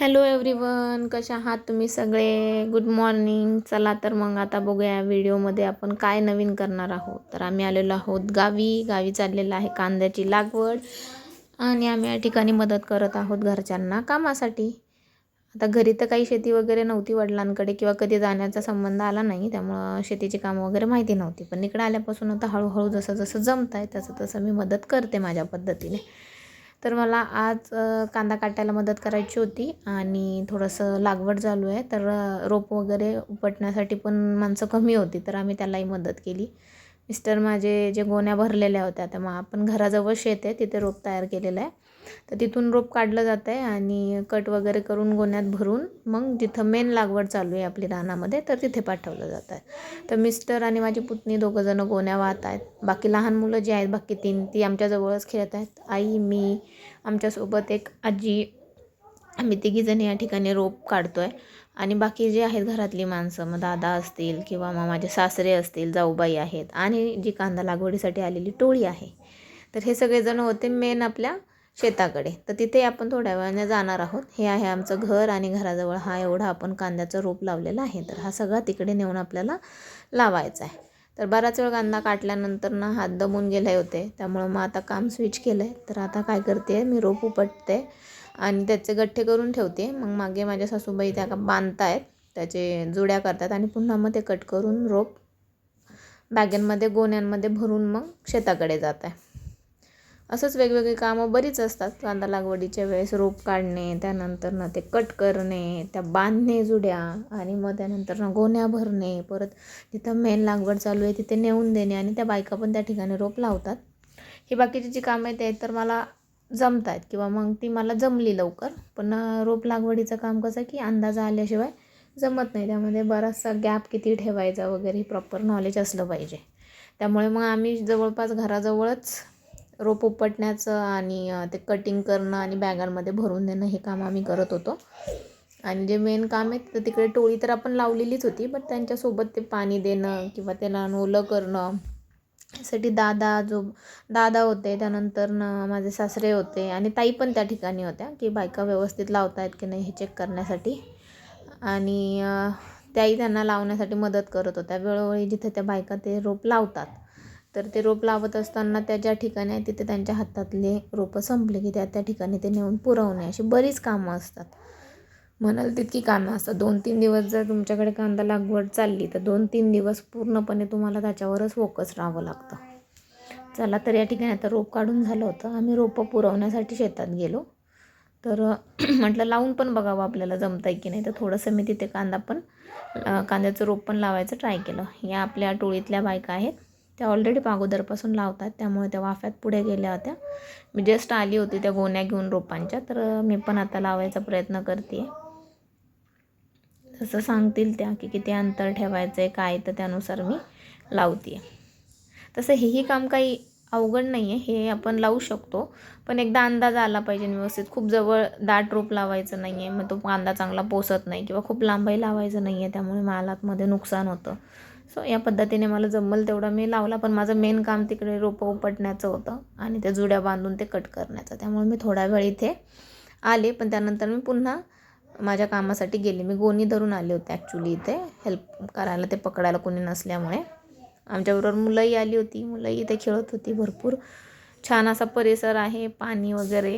Hello everyone कशा आहात तुम्ही सगळे? Good morning. चला तर मग आता बघूया व्हिडिओमध्ये आपण काय नवीन करणार आहोत. तर आम्ही आलेलो आहोत गावी. गावी चाललेलं आहे कांद्याची लागवड आणि आम्ही या ठिकाणी मदत करत आहोत घरच्यांना कामासाठी. आता घरी तर काही शेती वगैरे नव्हती वडिलांकडे किंवा कधी जाण्याचा संबंध आला नाही त्यामुळं शेतीची कामं वगैरे माहिती नव्हती. पण इकडे आल्यापासून आता हळूहळू जसं जसं जमत आहे तसं तसं मी मदत करते माझ्या पद्धतीने. तर मला आज कांदा काटायला मदत करायची होती आणि थोडंसं लागवड चालू आहे. तर रोप वगैरे उपटण्यासाठी पण माणसं कमी होती तर आम्ही त्यालाही मदत केली. मिस्टर माझे जे गोण्या भरलेल्या होत्या त्या मग आपण घराजवळ शेत आहे तिथे रोप तयार केलेलं आहे. तर तिथून रोप काढलं जातं आहे आणि कट वगैरे करून गोण्यात भरून मग जिथं मेन लागवड चालू आहे आपली रानामध्ये तर तिथे पाठवलं जातं आहे तर मिस्टर आणि माझी पुतणी दोघंजणं गोण्या वाहत आहेत. बाकी लहान मुलं जी आहेत बाकी तीन ती आमच्याजवळच खेळत आहेत. आई मी आमच्यासोबत एक आजी. आम्ही तिघीजणी या ठिकाणी रोप काढतो आहे आणि बाकी जे आहेत घरातली माणसं मग दादा असतील किंवा मग माझे सासरे असतील जाऊबाई आहेत आणि जी कांदा लागवडीसाठी आलेली टोळी आहे. तर हे सगळेजण होते मेन आपल्या शेताकडे. तर तिथे आपण थोड्या वेळाने जाणार आहोत. हे आहे आमचं घर आणि घराजवळ हा एवढा आपण कांद्याचं रोप लावलेला आहे. तर हा सगळा तिकडे नेऊन आपल्याला लावायचा आहे. तर बराच वेळ कांदा काटल्यानंतर ना हात दमून गेले होते. त्यामुळं मग आता काम स्विच केलं आहे तर आता काय करते मी रोप उपटते आणि त्याचे गठ्ठे करून ठेवते. मग मागे माझ्या सासूबाई त्या का बांधतायत. त्याचे जुड्या करतात आणि पुन्हा मग ते कट करून रोप बॅगेंमध्ये गोण्यांमध्ये भरून मग शेताकडे जात आहे असंच वेगवेगळी कामं बरीच असतात. कांदा लागवडीच्या वेळेस रोप काढणे त्यानंतर ना ते कट करणे त्या बांधणे जुड्या आणि मग त्यानंतर ना गोण्या भरणे परत जिथं मेन लागवड चालू आहे तिथे नेऊन देणे आणि त्या बायका पण त्या ठिकाणी रोप लावतात. ही बाकीची जी कामं आहेत ते तर मला जमत आहेत किंवा मग ती मला जमली लवकर. पण रोप लागवडीचं काम कसं की अंदाज आल्याशिवाय जमत नाही. त्यामध्ये बराचसा गॅप किती ठेवायचा वगैरे हे प्रॉपर नॉलेज असलं पाहिजे. त्यामुळे मग आम्ही जवळपास घराजवळच रोप उपटण्याचं आणि ते कटिंग करणं आणि बॅगांमध्ये भरून देणं हे काम आम्ही करत होतो. आणि जे मेन काम आहे तर तिकडे टोळी तर आपण लावलेलीच होती बट त्यांच्यासोबत ते पाणी देणं किंवा त्याला ओलं करणं. यासाठी दादा जो दादा होते त्यानंतर न माझे सासरे होते आणि ताई पण त्या ठिकाणी होत्या की बायका व्यवस्थित लावतायत आहेत की नाही हे चेक करण्यासाठी. आणि त्याही त्यांना लावण्यासाठी मदत करत होत्या. वेळोवेळी जिथे त्या बायका ते रोप लावतात तर ते रोप लावत असताना त्या ज्या ठिकाणी आहे तिथे त्यांच्या हातातले रोपं संपले की त्या त्या ठिकाणी ते नेऊन पुरवणे. अशी बरीच कामं असतात. म्हणाल तितकी कामं असतात. दोन तीन दिवस जर तुमच्याकडे कांदा लागवड चालली तर दोन तीन दिवस पूर्णपणे तुम्हाला त्याच्यावरच फोकस राहावं लागतं. चला तर या ठिकाणी आता रोप काढून झालं होतं. आम्ही रोपं पुरवण्यासाठी शेतात गेलो. तर म्हटलं लावून पण बघावं आपल्याला जमतं आहे की नाही. तर थोडंसं मी तिथे कांदा पण कांद्याचं रोप पण लावायचं ट्राय केलं. या आपल्या टोळीतल्या बायका आहेत. त्या ऑलरेडी अगोदरपासून लावतात त्यामुळे त्या वाफ्यात पुढे गेल्या होत्या. मी जस्ट आली होती त्या गोण्या घेऊन रोपांच्या तर मी पण आता लावायचा प्रयत्न करते तसं सांगतील त्या की किती अंतर ठेवायचं आहे काय तर त्यानुसार मी लावते तसं हेही काम काही अवघड नाही आहे हे आपण लावू शकतो पण एकदा अंदाज आला पाहिजे व्यवस्थित. खूप जवळ दाट रोप लावायचं नाही आहे मग तो कांदा चांगला पोसत नाही किंवा खूप लांबही लावायचं नाही आहे त्यामुळे मालातमध्ये नुकसान होतं. सो या पद्धतीने मला जमल तेवढा मी लावला पण माझं मेन काम तिकडे रोपं उपटण्याचं होतं आणि त्या जुड्या बांधून ते कट करण्याचं. त्यामुळे मी थोडा वेळ इथे आले पण त्यानंतर मी पुन्हा माझ्या कामासाठी गेले. मी गोणी धरून आले होते ॲक्च्युली इथे. हेल्प करायला ते पकडायला कोणी नसल्यामुळे. आमच्याबरोबर मुलंही आली होती. मुलंही इथे खेळत होती भरपूर. छान असा परिसर आहे पाणी वगैरे.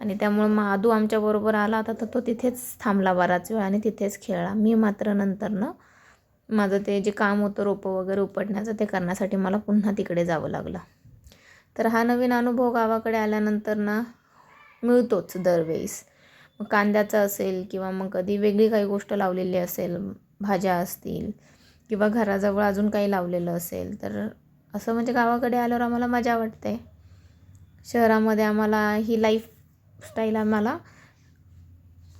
आणि त्यामुळं माधू आमच्याबरोबर आला होता तर तो तिथेच थांबला बराच वेळ आणि तिथेच खेळला. मी मात्र नंतरनं माझं ते जे काम होतं रोपं वगैरे उपटण्याचं ते करण्यासाठी मला पुन्हा तिकडे जावं लागलं. तर हा नवीन अनुभव गावाकडे आल्यानंतर ना मिळतोच दरवेळेस. मग कांद्याचा असेल किंवा मग कधी वेगळी काही गोष्ट लावलेली असेल भाज्या असतील किंवा घराजवळ अजून काही लावलेलं असेल तर असं म्हणजे गावाकडे आल्यावर आम्हाला मजा वाटते. शहरामध्ये आम्हाला ही लाईफस्टाईल आम्हाला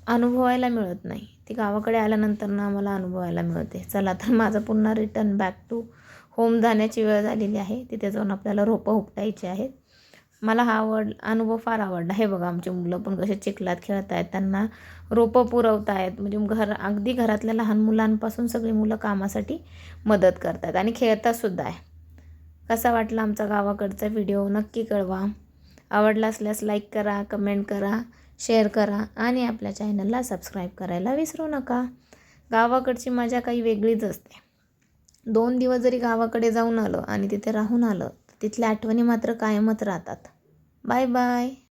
अनुभवायला मिळत नाही. ती गावाकडे आल्यानंतर ना आम्हाला अनुभवायला मिळते. चला तर माझं पुन्हा रिटर्न बॅक टू होम जाण्याची वेळ झालेली आहे. तिथे जाऊन आपल्याला रोपं उपटायची आहेत. मला हा आवड अनुभव फार आवडला. हे बघा आमची मुलं पण कसे चिखलात खेळत आहेत त्यांना रोपं पुरवत आहेत म्हणजे घर अगदी घरातल्या लहान मुलांपासून सगळी मुलं कामासाठी मदत करतात आणि खेळतातसुद्धा आहे. कसा वाटला आमचा गावाकडचा व्हिडिओ? नक्की कळवा. आवडला असल्यास लाईक करा कमेंट करा. शेअर करा आणि आपल्या चॅनलला सबस्क्राईब करायला विसरू नका. गावाकडची मजा काही वेगळीच असते. दोन दिवस जरी गावाकडे जाऊन आलं आणि तिथे राहून आलं तर तिथल्या आठवणी मात्र कायमच राहतात. Bye bye.